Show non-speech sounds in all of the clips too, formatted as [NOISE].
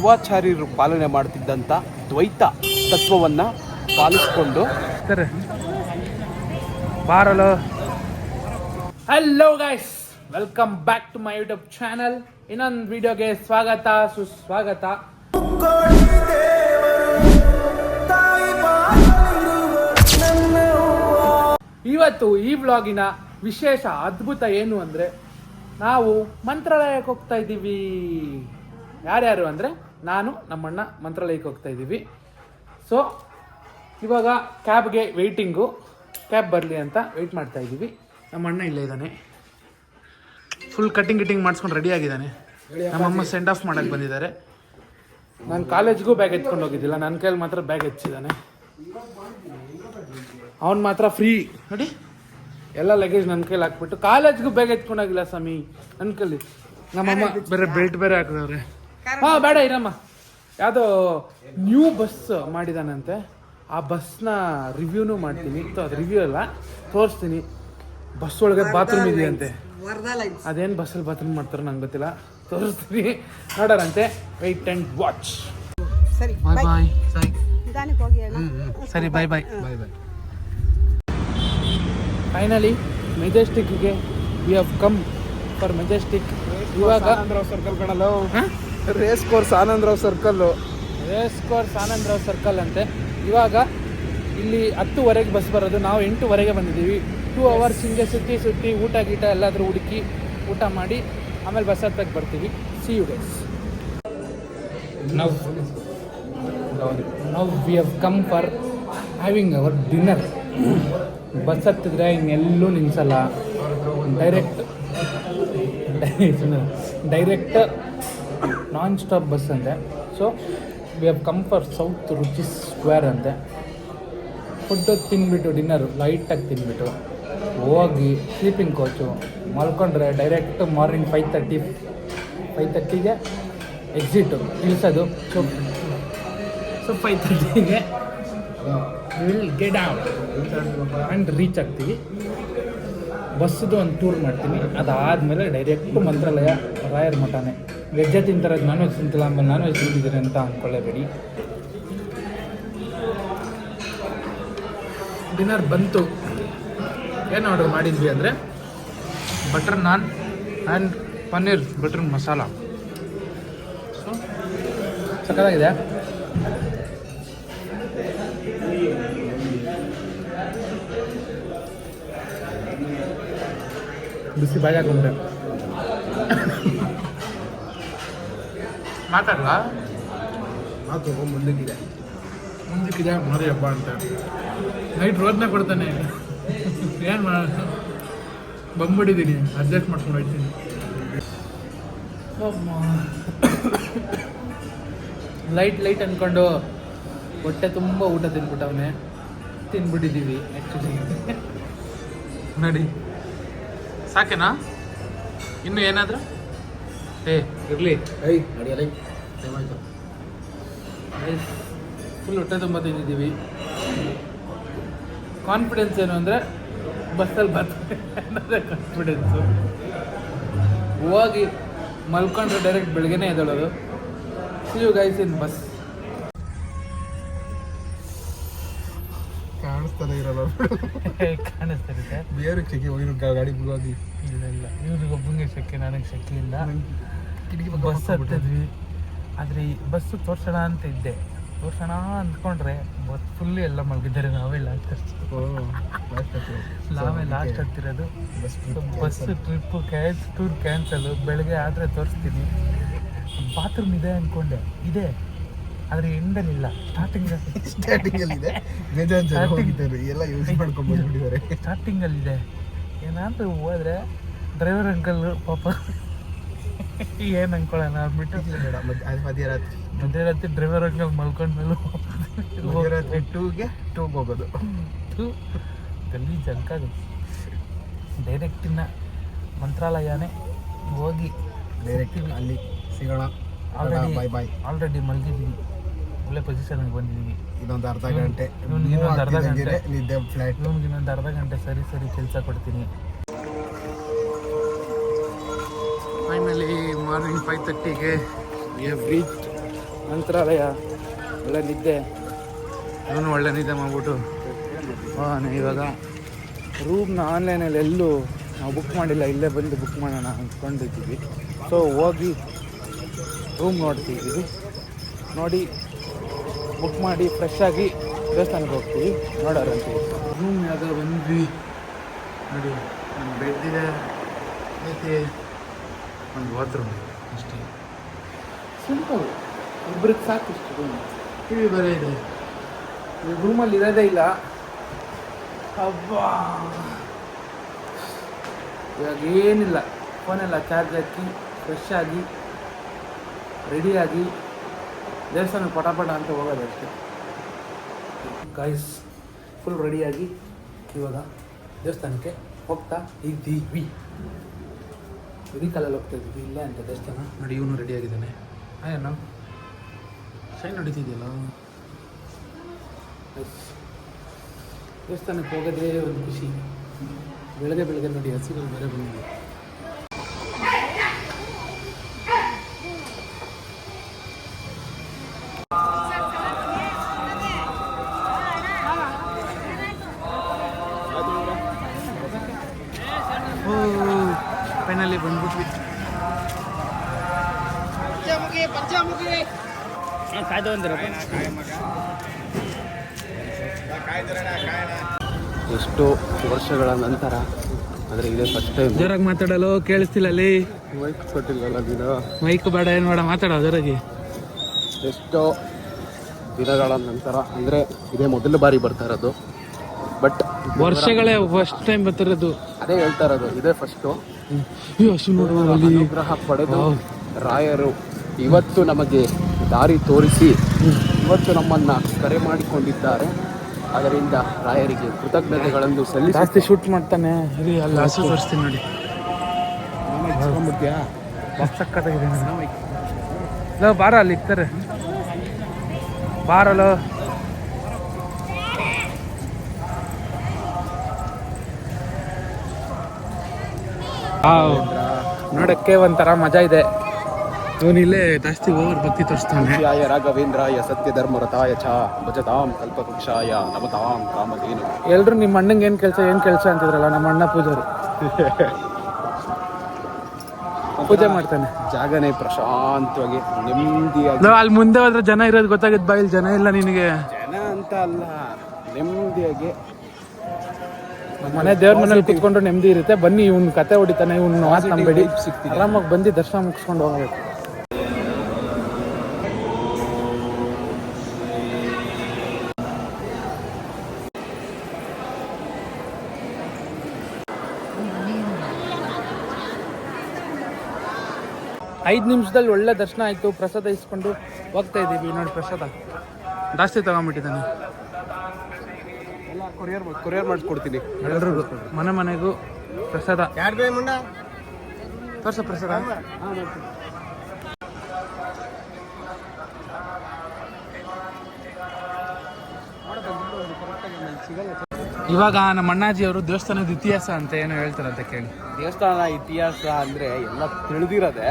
ಮಧ್ವಾಚಾರ್ಯರು ಪಾಲನೆ ಮಾಡ್ತಿದ್ದಂಥ ದ್ವೈತ ತತ್ವವನ್ನು ಪಾಲಿಸಿಕೊಂಡು ಸರಿ. ಬಾರಲು. Hello guys welcome back to my YouTube channel ಇನ್ನೊಂದು ವಿಡಿಯೋಗೆ ಸ್ವಾಗತ ಸುಸ್ವಾಗತ. ಇವತ್ತು ಈ ಬ್ಲಾಗಿನ ವಿಶೇಷ ಅದ್ಭುತ ಏನು ಅಂದರೆ ನಾವು ಮಂತ್ರಾಲಯಕ್ಕೆ ಹೋಗ್ತಾ ಇದ್ದೀವಿ. ಯಾರ್ಯಾರು ಅಂದರೆ ನಾನು ನಮ್ಮಣ್ಣ ಮಂತ್ರಾಲಯಕ್ಕೆ ಹೋಗ್ತಾ ಇದ್ದೀವಿ. ಸೊ ಇವಾಗ ಕ್ಯಾಬ್ಗೆ ವೆಯ್ಟಿಂಗು ಕ್ಯಾಬ್ ಬರಲಿ ಅಂತ ವೆಯ್ಟ್ ಮಾಡ್ತಾ ಇದ್ದೀವಿ. ನಮ್ಮಣ್ಣ ಇಲ್ಲೇ ಇದ್ದಾನೆ. ಫುಲ್ ಕಟ್ಟಿಂಗ್ ಗಿಟ್ಟಿಂಗ್ ಮಾಡಿಸ್ಕೊಂಡು ರೆಡಿ ಆಗಿದ್ದಾನೆ. ನಮ್ಮಮ್ಮ ಸೆಂಡ್ ಆಫ್ ಮಾಡೋಕ್ಕೆ ಬಂದಿದ್ದಾರೆ. ನಾನು ಕಾಲೇಜ್ಗೂ ಬ್ಯಾಗ್ ಎತ್ಕೊಂಡು ಹೋಗಿದ್ದಿಲ್ಲ. ನನ್ನ ಕೈಯಲ್ಲಿ ಮಾತ್ರ ಬ್ಯಾಗ್ ಹೆಚ್ಚಿದ್ದಾನೆ. ಅವ್ನು ಮಾತ್ರ ಫ್ರೀ ನೋಡಿ ಎಲ್ಲ ಲಗೇಜ್ ನನ್ನ ಕೈಲಿ ಹಾಕ್ಬಿಟ್ಟು ಕಾಲೇಜ್ಗೂ ಬ್ಯಾಗ್ ಎತ್ಕೊಂಡೋಗಿಲ್ಲ ಸ್ವಾಮಿ. ನನ್ನ ಕೈಲಿ. ನಮ್ಮಮ್ಮ ಬೇರೆ ಬೆಲ್ಟ್ ಬೇರೆ ಹಾಕಿದವ್ರೆ. ಹಾಂ ಬೇಡ ಇರಮ್ಮ. ಯಾವುದೋ ನ್ಯೂ ಬಸ್ ಮಾಡಿದಾನಂತೆ. ಆ ಬಸ್ನ ರಿವ್ಯೂನು ಮಾಡ್ತೀನಿ. ಸೊ ಅದು ರಿವ್ಯೂ ಅಲ್ಲ. ತೋರಿಸ್ತೀನಿ. ಬಸ್ ಒಳಗೆ ಬಾತ್ರೂಮ್ ಇದೆಯಂತೆ. ಅದೇನು ಬಸ್ಸಲ್ಲಿ ಬಾತ್ರೂಮ್ ಮಾಡ್ತಾರೋ ನಂಗೆ ಗೊತ್ತಿಲ್ಲ. ತೋರಿಸ್ತೀನಿ. ನೋಡೋರಂತೆ. ವೈಟ್ ಆ್ಯಂಡ್ ವಾಚ್ ಸರಿ ಬಾಯ್ ಬಾಯ್ ಸರಿ bye bye bye bye finally ಮೆಜೆಸ್ಟಿಕ್ಗೆ we have come for Majestic ಇವಾಗ ಸರ್ಕಲ್ ಕಣಲು ಹಾಂ? Race course Anandrao circle race course Anandrao circle ಅಂತೆ. ಇವಾಗ ಇಲ್ಲಿ ಹತ್ತುವರೆಗೆ ಬಸ್ ಬರೋದು. ನಾವು ಎಂಟುವರೆಗೆ ಬಂದಿದ್ದೀವಿ. ಟೂ ಅವರ್ಸ್ ಹಿಂಗೆ ಸುತ್ತಿ ಸುತ್ತಿ ಊಟ ಗೀಟ ಎಲ್ಲಾದರೂ ಹುಡುಕಿ ಊಟ ಮಾಡಿ ಆಮೇಲೆ ಬಸ್ ಹತ್ತಕ್ಕೆ ಬರ್ತೀವಿ. ಸಿ ಯು ಗೈಸ್ ನಾವು now we have come for having our dinner bus ಹತ್ತಿದ್ರೆ ಇನ್ನೆಲ್ಲೂ ನಿಲ್ಲಿಸಲ್ಲ direct direct non stop bus ಅಂತೆ so we have come for South Ruchi Square ಅಂತೆ ಫುಡ್ಡು ತಿಂದ್ಬಿಟ್ಟು ಡಿನ್ನರು ಲೈಟಾಗಿ ತಿಂದ್ಬಿಟ್ಟು ಹೋಗಿ sleeping coach ಮಲ್ಕೊಂಡ್ರೆ direct morning five thirty five ತರ್ಟಿಗೆ exit ಇಳಿಸೋದು ಸೊ ಸೊ ಫೈವ್ ತರ್ಟಿಗೆ ವಿಲ್ ಗೆಟ್ ಆ್ಯಂಡ್ ರೀಚ್ ಆಗ್ತೀವಿ. ಬಸ್ಸದು ಒಂದು ಟೂರ್ ಮಾಡ್ತೀನಿ. ಅದಾದಮೇಲೆ ಡೈರೆಕ್ಟ್ ಮಂತ್ರಾಲಯ ರಾಯರ ಮಠನೇ. ವೆಜ್ಜೆ ತಿಂತಾರೆ, ನಾನ್ ವೆಜ್ ತಿಂತಿಲ್ಲ, ಆಮೇಲೆ ನಾನ್ ವೆಜ್ ತಿಂತಿದ್ದೀರಿ ಅಂತ ಅಂದ್ಕೊಳ್ಳೇಬೇಡಿ ಡಿನ್ನರ್ ಬಂತು. ಏನು ಆರ್ಡರ್ ಮಾಡಿದ್ವಿ ಅಂದರೆ, butter naan and paneer, butter masala. So ಬಿಸಿ ಬಾಯಿ ಹಾಕೊಂಡೆ. ಮಾತಾಡಲ್ಲ ಮಾತು ಮುಂದಕ್ಕಿದೆ. ಮುಂದಕ್ಕಿದೆ ಮರಿ ಹಬ್ಬ ಅಂತ. ನೈಟ್ ರೋದನೆ ಕೊಡ್ತಾನೆ. ಏನು ಮಾಡೋದು ಬಂದ್ಬಿಟ್ಟಿದ್ದೀನಿ ಅಡ್ಜಸ್ಟ್ ಮಾಡ್ಕೊಂಡು ಹೋಗ್ತೀನಿ. ಲೈಟ್ ಲೈಟ್ ಅಂದ್ಕೊಂಡು ಹೊಟ್ಟೆ ತುಂಬ ಊಟ ತಿನ್ಬಿಟ್ಟವನೆ ತಿನ್ಬಿಟ್ಟಿದ್ದೀವಿ ಆ್ಯಕ್ಚುಲಿ ನೋಡಿ. ಸಾಕೇನಾ? ಇನ್ನು ಏನಾದರೂ? ಏ ಇರಲಿ. ಐ ನಡೆಯಲ್ಲ ಟೈಮ್ ಆಯಿತು. ಫುಲ್ ಹೊಟ್ಟೆ ತುಂಬ ತಿಂದಿದ್ದೀವಿ. ಕಾನ್ಫಿಡೆನ್ಸ್ ಏನು ಅಂದರೆ ಬಸ್ಸಲ್ಲಿ ಬರ್ತದೆ ಅನ್ನೋದೇ ಕಾನ್ಫಿಡೆನ್ಸು ಹೋಗಿ ಮಲ್ಕೊಂಡ್ರೆ ಡೈರೆಕ್ಟ್ ಬೆಳಗ್ಗೆನೇ ಎದ್ದೇಳೋದು. See you guys in bus ಕಾಣಿಸ್ತಾನೆ ಇರಲ್ಲ. [LAUGHS] ಕಾಣಿಸ್ತಿರುತ್ತೆ ಬೇರೆ ಚೆಕ್ಕೆ ಹೋಗಿರೋ ಗಾಡಿ ಹೋಗಿ ಇಲ್ಲ ಇಲ್ಲ. ಇವ್ರಿಗೆ ಒಬ್ಬನಿಗೆ ಶೆಕೆ ನನಗೆ ಶೆಕೆ ಇಲ್ಲ. ಕಿಟಕಿ ಬಸ್ ಹತ್ತಿದ್ವಿ. ಆದರೆ ಈ ಬಸ್ಸು ತೋರ್ಸೋಣ ಅಂತ ಇದ್ದೆ. ತೋರ್ಸೋಣ ಅಂದ್ಕೊಂಡ್ರೆ ಬಸ್ ಫುಲ್ ಎಲ್ಲ ಮಲಗಿದ್ದಾರೆ ನಾವೇ ಲಾಸ್ಟ್ ನಾವೇ ಲಾಸ್ಟ್ ಹತ್ತಿರೋದು. ಬಸ್ ಟ್ರಿಪ್ಪು ಕ್ಯಾನ್ಸ್ ಟೂರ್ ಕ್ಯಾನ್ಸಲು ಬೆಳಗ್ಗೆ ಆದರೆ ತೋರಿಸ್ತೀನಿ. ಬಾತ್ರೂಮ್ ಇದೆ ಅಂದ್ಕೊಂಡೆ ಇದೆ. ಆದರೆ ಎಂಡಲ್ಲಿಲ್ಲ ಸ್ಟಾರ್ಟಿಂಗ್ ಸ್ಟಾರ್ಟಿಂಗ್ ಅಲ್ಲಿ ಇದೆ. ಎಲ್ಲ ಯೂಸ್ ಮಾಡ್ಕೊಂಡು ಸ್ಟಾರ್ಟಿಂಗಲ್ಲಿದೆ ಏನಾದರೂ ಹೋದ್ರೆ ಡ್ರೈವರ್ ಅಂಕಲ್ ಪಾಪ. ಏನು ಅನ್ಕೊಳ್ಳೋಣ ಅಂದ್ಬಿಟ್ಟು ಬೇಡ ಮಧ್ಯ ಅದು ಮಧ್ಯರಾತ್ರಿ ಮಧ್ಯರಾತ್ರಿ ಡ್ರೈವರ್ ಅಂಕಲ್ ಮಲ್ಕೊಂಡ್ಮೇಲೆ ಮಧ್ಯರಾತ್ರಿ ಟೂಗೆ ಟೂಗೆ ಹೋಗೋದು ಗಲ್ಲಿ ಜಲ್ಕಾಗ ಡೈರೆಕ್ಟಿನ ಮಂತ್ರಾಲಯನೇ ಹೋಗಿ ಡೈರೆಕ್ಟ್ ಅಲ್ಲಿ ಸಿಗೋಣ. ಆಲ್ರೆಡಿ ಬಾಯ್ ಬಾಯ್ ಆಲ್ರೆಡಿ ಮಲಗಿದ್ದೀವಿ ಒಳ್ಳೆ ಪೊಸಿಷನ್ಗೆ ಬಂದಿದ್ದೀವಿ ಇನ್ನೊಂದು ಅರ್ಧ ಗಂಟೆ. ಇನ್ನೊಂದು ಅರ್ಧ ಗಂಟೆ. ನಿದ್ದೆ ಫ್ಲಾಟ್ ನಿಮ್ಗೆ ಇನ್ನೊಂದು ಅರ್ಧ ಗಂಟೆ ಸರಿ ಸರಿ ಕೆಲಸ ಕೊಡ್ತೀನಿ. ಫೈನಲಿ ಮಾರ್ನಿಂಗ್ ಫೈವ್ ತರ್ಟಿಗೆ ರೀಚ್ ಮಂತ್ರಾಲಯ ಒಳ್ಳೆ ನಿದ್ದೆ. ಇವನು ಒಳ್ಳೆ ನಿದ್ದೆ ಮಾಡ್ಬಿಟ್ಟು. ಹಾಂ ಇವಾಗ? ರೂಮ್ನ ಆನ್ಲೈನಲ್ಲಿ ಎಲ್ಲೂ ನಾವು ಬುಕ್ ಮಾಡಿಲ್ಲ ಇಲ್ಲೇ ಬಂದು ಬುಕ್ ಮಾಡೋಣ ಅಂದ್ಕೊಂಡಿದ್ದೀವಿ ಸೊ ಹೋಗಿ ರೂಮ್ ನೋಡ್ತಿದ್ದೀವಿ. ನೋಡಿ ಬುಕ್ ಮಾಡಿ ಫ್ರೆಶ್ ಆಗಿ ದೇವಸ್ಥಾನಕ್ಕೆ ಹೋಗ್ತೀವಿ. ನೋಡೋರಂತೀವಿ ರೂಮ್ ಯಾವುದೋ ಬಂದ್ವಿ. ನೋಡಿ ನಾನು ಬೆಡ್ ಇದೆ. ಒಂದು ಬಾತ್ರೂಮ್ ಅಷ್ಟೇ. ಸಿಂಪಲ್ ಇಬ್ಬರಿಗೆ ಸಾಕು ಇಷ್ಟು ರೂಮ್ ಟಿ ವಿ ಬರೀ ಇದೆ ರೂಮಲ್ಲಿ ಇರೋದೇ ಇಲ್ಲ. ಅಬ್ಬಾ. ಇವಾಗ ಏನಿಲ್ಲ. ಫೋನೆಲ್ಲ ಚಾರ್ಜ್ ಹಾಕಿ ಫ್ರೆಶ್ ಆಗಿ ರೆಡಿಯಾಗಿ ದೇವಸ್ಥಾನ ಪಟಾಪಟ ಅಂತ ಹೋಗೋದು ಅಷ್ಟೇ. ಗಾಯ್ಸ್ ಫುಲ್ ರೆಡಿಯಾಗಿ ಇವಾಗ ದೇವಸ್ಥಾನಕ್ಕೆ ಹೋಗ್ತಾ ಇದ್ದೀವಿ. ಕಾಲಲ್ಲಿ ಹೋಗ್ತಾ ಇದ್ದೀವಿ ಇಲ್ಲೇ ಅಂತ ದೇವಸ್ಥಾನ. ನೋಡಿ, ಇವನು ಹಾಯ್ ಅಣ್ಣ ಶೈನ್ ನಡೀತಿದೆಯಲ್ಲ? ದೇವಸ್ಥಾನಕ್ಕೆ ಹೋಗೋದೇ ಒಂದು ಖುಷಿ. ಬೆಳಗ್ಗೆ ಬೆಳಗ್ಗೆ ನೋಡಿ ಹಸಿಗಳು ಬೇರೆ ಬಂದಿದೆ. ಫೈನಲಿ ಬಂದ್ಬಿಟ್ವಿ. ಎಷ್ಟು ವರ್ಷಗಳ ನಂತರ ಅಂದ್ರೆ ಇದೇ ಫಸ್ಟ್ ಟೈಮ್ ಜೋರಾಗಿ ಮಾತಾಡಲು ಕೇಳಿಸ್ತಿಲ್ಲ ಅಲ್ಲಿ. ಮೈಕ್ ಕೊಟ್ಟಿಲ್ಲ ನೀನು ಮೈಕ್ ಬೇಡ ಏನು ಬೇಡ ಮಾತಾಡ ಜೋರಾಗಿ. ಎಷ್ಟೋ ದಿನಗಳ ನಂತರ ಅಂದರೆ ಇದೇ ಮೊದಲ ಬಾರಿ ಬರ್ತಾ ಇರೋದು. ಬಟ್ ವರ್ಷಗಳೇ ಫಸ್ಟ್ ಟೈಮ್ ಬರ್ತಿರೋದು. ಅದೇ ಹೇಳ್ತಾ ಇರೋದು ಇದೇ ಫಸ್ಟು ಅನುಗ್ರಹ ಪಡೆದು ರಾಯರು ಇವತ್ತು ನಮಗೆ ದಾರಿ ತೋರಿಸಿ ಇವತ್ತು ನಮ್ಮನ್ನ ಕರೆ ಮಾಡಿಕೊಂಡಿದ್ದಾರೆ. ಅದರಿಂದ ರಾಯರಿಗೆ ಕೃತಜ್ಞತೆಗಳನ್ನು ಸಲ್ಲಿಸಿ. ಜಾಸ್ತಿ ಶೂಟ್ ಮಾಡ್ತಾನೆ. ಅಲ್ಲಿ ಹಸು ತೋರಿಸ್ತೀನಿ ನೋಡಿ. ಸಕ್ಕತ್ತಾಗಿದೆ ಬಾರ ಅಲ್ಲಿ ಇರ್ತಾರೆ ಬಾರಲೋ. ನೋಡಕ್ಕೆ ಒಂಥರ ಮಜಾ ಇದೆ. ಇಲ್ಲೇ ಜಾಸ್ತಿ ಓವರ್ ಭಕ್ತಿ ತೋರಿಸ್ತಾನೆ. ಯಾಯ ರಾಘವೇಂದ್ರಾಯ ರಥಾಯ ಚ ಭಜತಾಂ ಕಲ್ಪವೃಕ್ಷಾಯ ನಮತಾಂ ಕಾಮಧೇನು. ಎಲ್ಲರೂ ನಿಮ್ಮ ಅಣ್ಣಂಗೆ ಏನು ಕೆಲಸ ಏನು ಕೆಲಸ ಅಂತಿದ್ರಲ್ಲ ನಮ್ಮ ಅಣ್ಣ ಪೂಜಾರಿ. [LAUGHS] ಪೂಜೆ ಮಾಡ್ತಾನೆ. ಜಾಗನೇ ಪ್ರಶಾಂತವಾಗಿ ನೆಮ್ಮದಿಯಾಗಿ. ಅಲ್ಲಿ ಮುಂದೆ ಹೋದ್ರೆ ಜನ ಇರೋದು ಗೊತ್ತಾಗಿದ್ ಬಾಯಿಲ್ ಇಲ್ಲಿ ಜನ ಇಲ್ಲ ನಿನಗೆ. ಜನ ಅಂತ ಅಲ್ಲ ನೆಮ್ಮದಿಯಾಗಿ. ನಮ್ಮ ಮನೆ ದೇವ್ರ ಮನೇಲಿ ಕುತ್ಕೊಂಡು ನೆಮ್ಮದಿ ಇರುತ್ತೆ. ಬನ್ನಿ ಇವ್ನ ಕತೆ ಹೊಡಿತಾನೆ ಇವ್ನ ಮಾತು ನಂಬೇಡಿ. ಆರಾಮಾಗಿ ಬಂದು ದರ್ಶನ ಮುಗಿಸ್ಕೊಂಡು ಹೋಗ್ಬೇಕು. ಐದು ನಿಮಿಷದಲ್ಲಿ ಒಳ್ಳೆ ದರ್ಶನ ಆಯಿತು. ಪ್ರಸಾದ ಇಸ್ಕೊಂಡು ಹೋಗ್ತಾ ಇದ್ದೀವಿ ನೋಡಿ ಪ್ರಸಾದ. ಜಾಸ್ತಿ ತಗೊಂಬಿಟ್ಟಿದ್ದಾನೆ. Courier courier ಮಾಡಿಸ್ಕೊಡ್ತೀನಿ. ಎಲ್ರಿಗೂ ಮನೆ ಮನೆಗೂ ಪ್ರಸಾದ. ತೋರ್ಸ ಪ್ರಸಾದ. ಇವಾಗ ನಮ್ಮ ಅಣ್ಣಾಜಿ ಅವರು ದೇವಸ್ಥಾನದ ಇತಿಹಾಸ ಅಂತ ಏನೋ ಹೇಳ್ತಾರಂತ ಕೇಳಿ. ದೇವಸ್ಥಾನ ಇತಿಹಾಸ ಅಂದರೆ ಎಲ್ಲ ತಿಳಿದಿರೋದೆ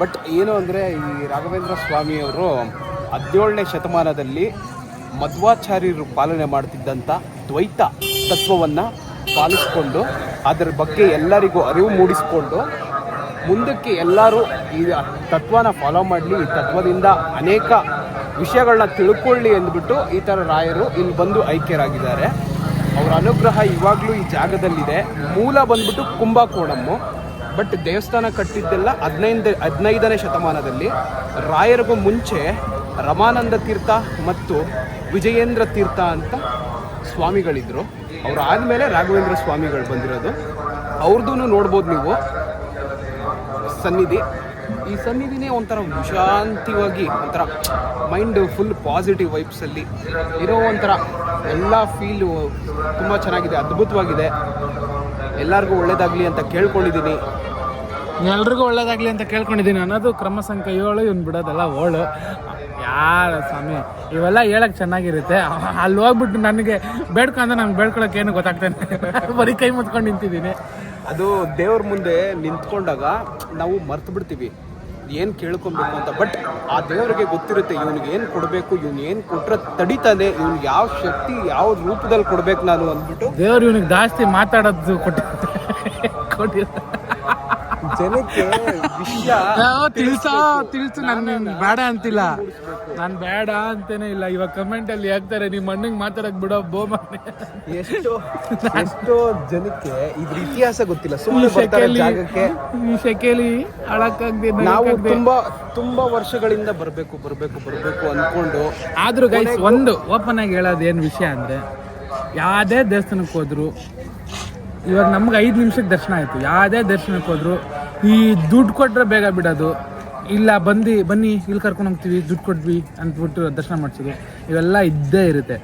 ಬಟ್ ಏನು ಅಂದರೆ ಈ ರಾಘವೇಂದ್ರ ಸ್ವಾಮಿಯವರು ಹದಿನೇಳನೇ ಶತಮಾನದಲ್ಲಿ ಮಧ್ವಾಚಾರ್ಯರು ಪಾಲನೆ ಮಾಡ್ತಿದ್ದಂಥ ದ್ವೈತ ತತ್ವವನ್ನು ಪಾಲಿಸಿಕೊಂಡು, ಅದರ ಬಗ್ಗೆ ಎಲ್ಲರಿಗೂ ಅರಿವು ಮೂಡಿಸಿಕೊಂಡು, ಮುಂದಕ್ಕೆ ಎಲ್ಲರೂ ಈ ತತ್ವನ ಫಾಲೋ ಮಾಡಲಿ, ಈ ತತ್ವದಿಂದ ಅನೇಕ ವಿಷಯಗಳನ್ನ ತಿಳ್ಕೊಳ್ಳಿ ಅಂದ್ಬಿಟ್ಟು ಈ ಥರ ರಾಯರು ಇಲ್ಲಿ ಬಂದು ಐಕ್ಯರಾಗಿದ್ದಾರೆ. ಅವರ ಅನುಗ್ರಹ ಇವಾಗಲೂ ಈ ಜಾಗದಲ್ಲಿದೆ. ಮೂಲ ಬಂದ್ಬಿಟ್ಟು ಕುಂಭಕೋಣಮ್ಮು. ಬಟ್ ದೇವಸ್ಥಾನ ಕಟ್ಟಿದ್ದೆಲ್ಲ ಹದಿನೈದು, ಹದಿನೈದನೇ ಶತಮಾನದಲ್ಲಿ. ರಾಯರಿಗೂ ಮುಂಚೆ ರಮಾನಂದ ತೀರ್ಥ ಮತ್ತು ವಿಜಯೇಂದ್ರ ತೀರ್ಥ ಅಂತ ಸ್ವಾಮಿಗಳಿದ್ರು. ಅವ್ರು ಆದಮೇಲೆ ರಾಘವೇಂದ್ರ ಸ್ವಾಮಿಗಳು ಬಂದಿರೋದು. ಅವ್ರದ್ದು ನೋಡ್ಬೋದು ನೀವು. ಸನ್ನಿಧಿ. ಈ ಸನ್ನಿಧಿನೇ ಒಂಥರ ವಿಶಾಂತಿವಾಗಿ, ಒಂಥರ ಮೈಂಡ್ ಫುಲ್ ಪಾಸಿಟಿವ್ ವೈಬ್ಸಲ್ಲಿ ಇರೋ ಒಂಥರ ಎಲ್ಲ ಫೀಲು ತುಂಬ ಚೆನ್ನಾಗಿದೆ, ಅದ್ಭುತವಾಗಿದೆ. ಎಲ್ಲರಿಗೂ ಒಳ್ಳೇದಾಗಲಿ ಅಂತ ಕೇಳ್ಕೊಂಡಿದ್ದೀನಿ. ಎಲ್ರಿಗೂ ಒಳ್ಳೇದಾಗಲಿ ಅಂತ ಕೇಳ್ಕೊಂಡಿದ್ದೀನಿ. ಅನ್ನೋದು ಕ್ರಮ ಸಂಖ್ಯೆ ಏಳು ಇವ್ನು ಬಿಡೋದಲ್ಲ ಓಳು ಯಾರ ಸ್ವಾಮಿ ಇವೆಲ್ಲ ಹೇಳಕ್ಕೆ ಚೆನ್ನಾಗಿರುತ್ತೆ. ಅಲ್ಲಿ ಹೋಗ್ಬಿಟ್ಟು ನನಗೆ ಬೇಡ್ಕೊಂಡ್ರೆ ನಂಗೆ ಬೇಡ್ಕೊಳಕ್ಕೆ ಏನು ಗೊತ್ತಾಗ್ತಾನೆ. ಬರೀ ಕೈ ಮುತ್ಕೊಂಡು ನಿಂತಿದ್ದೀನಿ. ಅದು ದೇವ್ರ ಮುಂದೆ ನಿಂತ್ಕೊಂಡಾಗ ನಾವು ಮರ್ತು ಬಿಡ್ತೀವಿ. ಏನು ಕೇಳ್ಕೊಬೇಕು ಅಂತ. ಬಟ್ ಆ ದೇವರಿಗೆ ಗೊತ್ತಿರುತ್ತೆ ಇವ್ನಿಗೆ ಏನು ಕೊಡಬೇಕು ಇವ್ನು ಏನು ಕೊಟ್ರೆ ತಡಿತಾನೆ ಇವ್ನಿಗೆ ಯಾವ ಶಕ್ತಿ ಯಾವ ರೂಪದಲ್ಲಿ ಕೊಡಬೇಕು ನಾನು ಅಂದ್ಬಿಟ್ಟು ದೇವ್ರು ಇವ್ನಿಗೆ ಜಾಸ್ತಿ ಮಾತಾಡೋದು ಕೊಟ್ಟಿರ್ತಾರೆ ಕೊಟ್ಟಿ ಜನಕ್ಕೆ ವಿಷಯ ತಿಳ್ಸ ತಿಳ್ಸು ನಾನು ಬೇಡ ಅಂತಿಲ್ಲ. ನಾನು ಬೇಡ ಅಂತೇನೆ ಇಲ್ಲ. ಇವಾಗ ಕಮೆಂಟ್ ಅಲ್ಲಿ ಹಾಕ್ತಾರೆ ನಿಮ್ಮ ಅಣ್ಣಂಗೆ ಮಾತಾಡಕ್ ಬಿಡೋ ಬೋಮನೆ ಎಷ್ಟೋ ಎಷ್ಟೋ ಜನಕ್ಕೆ ಇದ್ರ ಇತಿಹಾಸ ಗೊತ್ತಿಲ್ಲ. ಸುಮ್ಮನೆ ಬರ್ತಾರೆ ಜಾಗಕ್ಕೆ. ಈ ಶೆಕೆಲಿ ಅಳಕ್ಕಾಗ್ದೆ ನಾವು ತುಂಬಾ ತುಂಬಾ ವರ್ಷಗಳಿಂದ ಬರಬೇಕು ಬರಬೇಕು ಬರಬೇಕು ಅನ್ಕೊಂಡು ಆದ್ರೂ ಗೈಸ್ ಒಂದು ಓಪನ್ ಆಗಿ ಹೇಳೋದು ಏನು ವಿಷಯ ಅಂದ್ರೆ ಯಾವುದೇ ದೇವಸ್ಥಾನಕ್ಕೆ ಹೋದ್ರು ಇವಾಗ ನಮ್ಗೆ ಐದು ನಿಮಿಷಕ್ಕೆ ದರ್ಶನ ಆಯ್ತು. ಯಾವುದೇ ದರ್ಶನಕ್ಕೆ ಹೋದ್ರು ಈ ದುಡ್ಡು ಕೊಟ್ಟರೆ ಬೇಗ ಬಿಡೋದು. ಇಲ್ಲ, ಬಂದು, ಬನ್ನಿ, ಇಲ್ಲಿ ಕರ್ಕೊಂಡು ಹೋಗ್ತೀವಿ, ದುಡ್ಡು ಕೊಟ್ವಿ ಅಂದ್ಬಿಟ್ಟು ದರ್ಶನ ಮಾಡಿಸೋದು ಇವೆಲ್ಲ ಇದ್ದೇ ಇರುತ್ತೆ.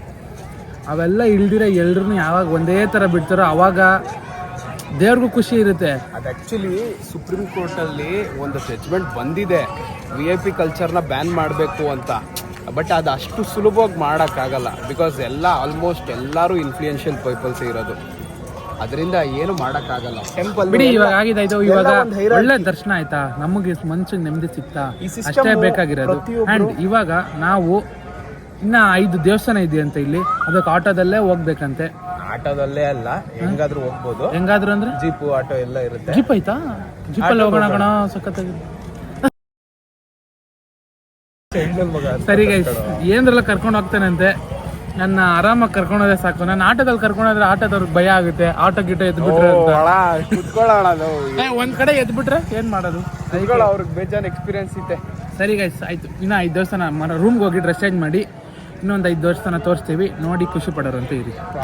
ಅವೆಲ್ಲ ಇಲ್ದಿರ ಎಲ್ರೂ ಯಾವಾಗ ಒಂದೇ ಥರ ಬಿಡ್ತಾರೋ ಅವಾಗ ದೇವ್ರಿಗೂ ಖುಷಿ ಇರುತ್ತೆ. ಅದು ಆ್ಯಕ್ಚುಲಿ ಸುಪ್ರೀಂ ಕೋರ್ಟಲ್ಲಿ ಒಂದು ಜಡ್ಜ್ಮೆಂಟ್ ಬಂದಿದೆ. ವಿ ಐ ಪಿ ಕಲ್ಚರ್ನ ಬ್ಯಾನ್ ಮಾಡಬೇಕು ಅಂತ. ಬಟ್ ಅದು ಅಷ್ಟು ಸುಲಭವಾಗಿ ಮಾಡೋಕ್ಕಾಗಲ್ಲ. ಬಿಕಾಸ್ ಎಲ್ಲ ಆಲ್ಮೋಸ್ಟ್ ಎಲ್ಲರೂ ಇನ್ಫ್ಲೂಯೆನ್ಷಿಯಲ್ ಪೀಪಲ್ಸ್ ಇರೋದು. ಅದರಿಂದ ಏನು ಮಾಡೋಕ್ಕಾಗಲ್ಲ. ಟೆಂಪಲ್ ಬಿಡಿ ಇವಾಗ ಆಗಿದೆ ಇದು. ಇವಾಗ ಒಳ್ಳೆ ದರ್ಶನ ಆಯ್ತಾ? ನಮಗೆ ಮನ್ಸಿಗೆ ನೆಮ್ಮದಿ ಸಿಗ್ತಾ? ಅಷ್ಟೇ ಬೇಕಾಗಿರೋದು. ಅಂಡ್ ಇವಾಗ ನಾವು ಇನ್ನ ಐದು ದೇವಸ್ಥಾನ ಇದೆಯಂತೆ ಇಲ್ಲಿ. ಅದಕ್ಕೆ ಆಟೋದಲ್ಲೇ ಹೋಗ್ಬೇಕಂತೆ. ಆಟೋದಲ್ಲೇ ಅಲ್ಲ ಹೆಂಗಾದ್ರೂ ಹೋಗ್ಬೋದು. ಹೆಂಗಾದ್ರೂ ಅಂದ್ರೆ? ಜೀಪು ಆಟೋ ಎಲ್ಲ ಇರುತ್ತೆ. ಜೀಪ್ ಆಯ್ತಾ? ಜೀಪಲ್ಲಿ ಹೋಗೋಣ ಗಣ ಸಖತ್ತಾಗಿ. ಸರಿ ಗೈಸ್ ಏನ್ರಲ್ಲ ಕರ್ಕೊಂಡು ಹೋಗ್ತಾನಂತೆ? ನನ್ನ ಆರಾಮಾಗಿ ಕರ್ಕೊಂಡೋದ್ರೆ ಸಾಕು. ನಾನು ಆಟೋದಲ್ಲಿ ಕರ್ಕೊಂಡೋದ್ರೆ ಆಟೋದವ್ರಿಗೆ ಭಯ ಆಗುತ್ತೆ. ಆಟೋ ಗಿಟ ಎದ್ದು ಬಿಟ್ರೆ ಅಂತ. ಒಂದ್ ಕಡೆ ಎದ್ದು ಬಿಟ್ರೆ ಏನ್ ಮಾಡೋದು? ಅವ್ರಿಗೆ ಬೇಜಾನ್ ಎಕ್ಸ್ಪೀರಿಯನ್ಸ್ ಇದೆ ಸರಿ ಗೈಸ್ ಆಯ್ತು. ಇನ್ನ ಐದು ದೇವಸ್ಥಾನ ರೂಮ್ಗೆ ಹೋಗಿ ಡ್ರೆಸ್ ಚೇಂಜ್ ಮಾಡಿ. ಇನ್ನೊಂದು ಐದು ದೇವಸ್ಥಾನ ತೋರಿಸ್ತೀವಿ. ನೋಡಿ ಖುಷಿ ಪಡೋರಂತ ಇರಿ.